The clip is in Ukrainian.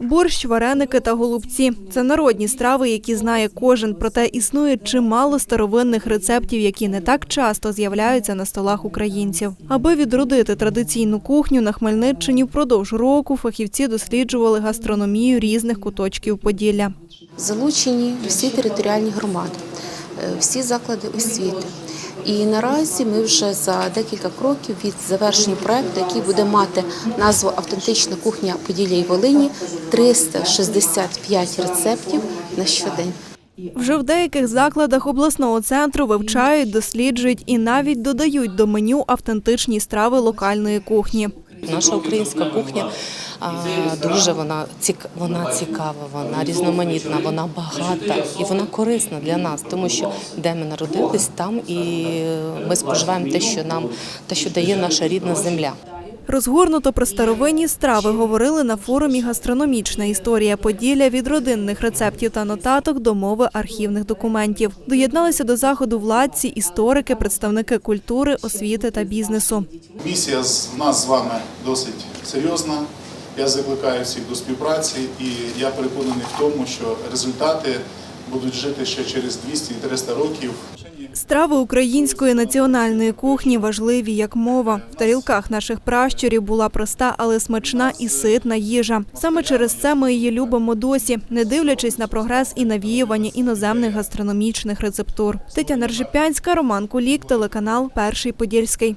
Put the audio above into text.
Борщ, вареники та голубці це народні страви, які знає кожен. Проте існує чимало старовинних рецептів, які не так часто з'являються на столах українців. Аби відродити традиційну кухню на Хмельниччині впродовж року фахівці досліджували гастрономію різних куточків Поділля. Залучені всі територіальні громади, е, всі заклади освіти. І наразі ми вже за декілька кроків від завершення проекту, який буде мати назву Автентична кухня Поділля і Волині 365 рецептів на щодень. Вже в деяких закладах обласного центру вивчають, досліджують і навіть додають до меню автентичні страви локальної кухні. Наша українська кухня дуже вона цік, вона цікава, вона різноманітна, вона багата і вона корисна для нас, тому що де ми народились, там і ми споживаємо те, що нам те, що дає наша рідна земля. Розгорнуто про старовинні страви говорили на форумі Гастрономічна історія Поділля від родинних рецептів та нотаток до мови архівних документів. Доєдналися до заходу владці, історики, представники культури, освіти та бізнесу. Місія з- нас з вами досить серйозна. Я закликаю всіх до співпраці, і я переконаний в тому, що результати будуть жити ще через 200 і 300 років. Страви української національної кухні важливі як мова. В тарілках наших пращурів була проста, але смачна і ситна їжа. Саме через це ми її любимо досі, не дивлячись на прогрес і навіювання іноземних гастрономічних рецептур. Тетяна Ржепянська, Роман Кулік, телеканал Перший Подільський.